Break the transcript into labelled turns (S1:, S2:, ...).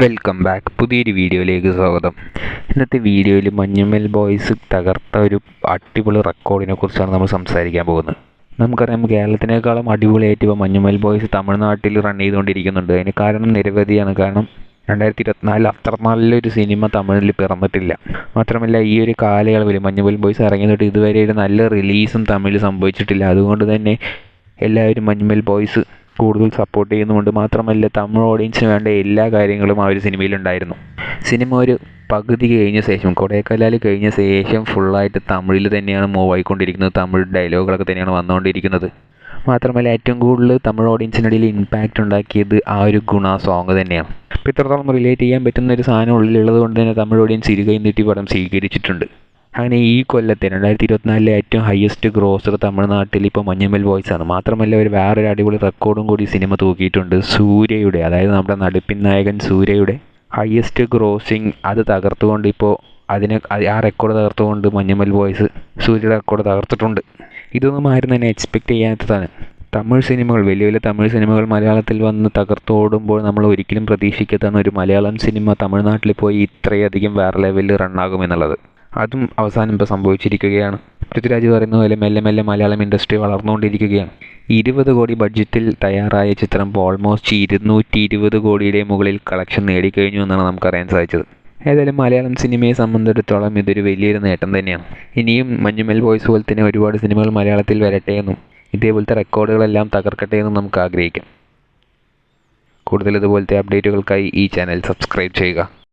S1: Welcome back. പുതിയൊരു വീഡിയോയിലേക്ക് സ്വാഗതം. ഇന്നത്തെ വീഡിയോയിൽ മഞ്ഞുമൽ ബോയ്സ് തകർത്ത ഒരു അടിപൊളി റെക്കോർഡിനെ കുറിച്ചാണ് നമ്മൾ സംസാരിക്കാൻ പോകുന്നത്. നമുക്കറിയാം കേരളത്തിനേക്കാളും അടിപൊളിയായിട്ട് ഇപ്പോൾ മഞ്ഞുമൽ ബോയ്സ് തമിഴ്നാട്ടിൽ റൺ ചെയ്തുകൊണ്ടിരിക്കുന്നുണ്ട്. അതിന് കാരണം നിരവധിയാണ്. കാരണം രണ്ടായിരത്തി ഇരുപത്തിനാലിൽ അത്ര നല്ലൊരു സിനിമ തമിഴിൽ പിറന്നിട്ടില്ല. മാത്രമല്ല ഈ ഒരു കാലയളവിൽ മഞ്ഞുമൽ ബോയ്സ് ഇറങ്ങി തൊട്ട് ഇതുവരെ ഒരു നല്ല റിലീസും തമിഴിൽ സംഭവിച്ചിട്ടില്ല. അതുകൊണ്ട് തന്നെ എല്ലാവരും മഞ്ഞുമൽ ബോയ്സ് കൂടുതൽ സപ്പോർട്ട് ചെയ്യുന്നുമുണ്ട്. മാത്രമല്ല തമിഴ് ഓഡിയൻസിന് വേണ്ട എല്ലാ കാര്യങ്ങളും ആ ഒരു സിനിമയിലുണ്ടായിരുന്നു. സിനിമ ഒരു പകുതി കഴിഞ്ഞ ശേഷം കൊടേക്കലാൽ കഴിഞ്ഞ ശേഷം ഫുള്ളായിട്ട് തമിഴിൽ തന്നെയാണ് മൂവ് ആയിക്കൊണ്ടിരിക്കുന്നത്. തമിഴ് ഡയലോഗുകളൊക്കെ തന്നെയാണ് വന്നുകൊണ്ടിരിക്കുന്നത്. മാത്രമല്ല ഏറ്റവും കൂടുതൽ തമിഴ് ഓഡിയൻസിനിടയിൽ ഇമ്പാക്റ്റ് ഉണ്ടാക്കിയത് ആ ഒരു ഗുണ സോങ് തന്നെയാണ്. അപ്പോൾ ഇത്രത്തോളം റിലേറ്റ് ചെയ്യാൻ പറ്റുന്ന ഒരു സാധനം ഉള്ളിലുള്ളത് കൊണ്ട് തന്നെ തമിഴ് ഓഡിയൻസ് ഇരുകൈ നീട്ടി പടം സ്വീകരിച്ചിട്ടുണ്ട്. അങ്ങനെ ഈ കൊല്ലത്തെ രണ്ടായിരത്തി ഇരുപത്തിനാലിലെ ഏറ്റവും ഹയസ്റ്റ് ഗ്രോസർ തമിഴ്നാട്ടിൽ ഇപ്പോൾ മഞ്ഞുമൽ വോയിസ് ആണ്. മാത്രമല്ല ഒരു വേറൊരു അടിപൊളി റെക്കോർഡും കൂടി സിനിമ തൂക്കിയിട്ടുണ്ട്. സൂര്യയുടെ അതായത് നമ്മുടെ നടുപ്പിൻ നായകൻ സൂര്യയുടെ ഹയസ്റ്റ് ഗ്രോസിങ് അത് തകർത്തുകൊണ്ട് ഇപ്പോൾ അതിനെ ആ റെക്കോർഡ് തകർത്തുകൊണ്ട് മഞ്ഞുമൽ വോയിസ് സൂര്യയുടെ റെക്കോർഡ് തകർത്തിട്ടുണ്ട്. ഇതൊന്നും ആരും തന്നെ എക്സ്പെക്റ്റ് ചെയ്യാത്തതാണ്. തമിഴ് സിനിമകൾ വലിയ വലിയ തമിഴ് സിനിമകൾ മലയാളത്തിൽ വന്ന് തകർത്തോടുമ്പോൾ നമ്മൾ ഒരിക്കലും പ്രതീക്ഷിക്കാത്ത ഒരു മലയാളം സിനിമ തമിഴ്നാട്ടിൽ പോയി ഇത്രയധികം വേറെ ലെവലിൽ റണ്ണാകുമെന്നുള്ളത് അതും അവസാനം ഇപ്പോൾ സംഭവിച്ചിരിക്കുകയാണ്. പൃഥ്വിരാജ് പറയുന്ന പോലെ മെല്ലെ മെല്ലെ മലയാളം ഇൻഡസ്ട്രി വളർന്നുകൊണ്ടിരിക്കുകയാണ്. ഇരുപത് കോടി ബഡ്ജറ്റിൽ തയ്യാറായ ചിത്രം ഇപ്പോൾ ഓൾമോസ്റ്റ് ഇരുന്നൂറ്റി ഇരുപത് കോടിയുടെ മുകളിൽ കളക്ഷൻ നേടിക്കഴിഞ്ഞു എന്നാണ് നമുക്കറിയാൻ സാധിച്ചത്. ഏതായാലും മലയാളം സിനിമയെ സംബന്ധിച്ചിടത്തോളം ഇതൊരു വലിയൊരു നേട്ടം തന്നെയാണ്. ഇനിയും മഞ്ഞുമൽ ബോയ്സ് പോലെ തന്നെ ഒരുപാട് സിനിമകൾ മലയാളത്തിൽ വരട്ടെ എന്നും ഇതേപോലത്തെ റെക്കോർഡുകളെല്ലാം തകർക്കട്ടെ എന്നും നമുക്ക് ആഗ്രഹിക്കാം. കൂടുതൽ ഇതുപോലത്തെ അപ്ഡേറ്റുകൾക്കായി ഈ ചാനൽ സബ്സ്ക്രൈബ് ചെയ്യുക.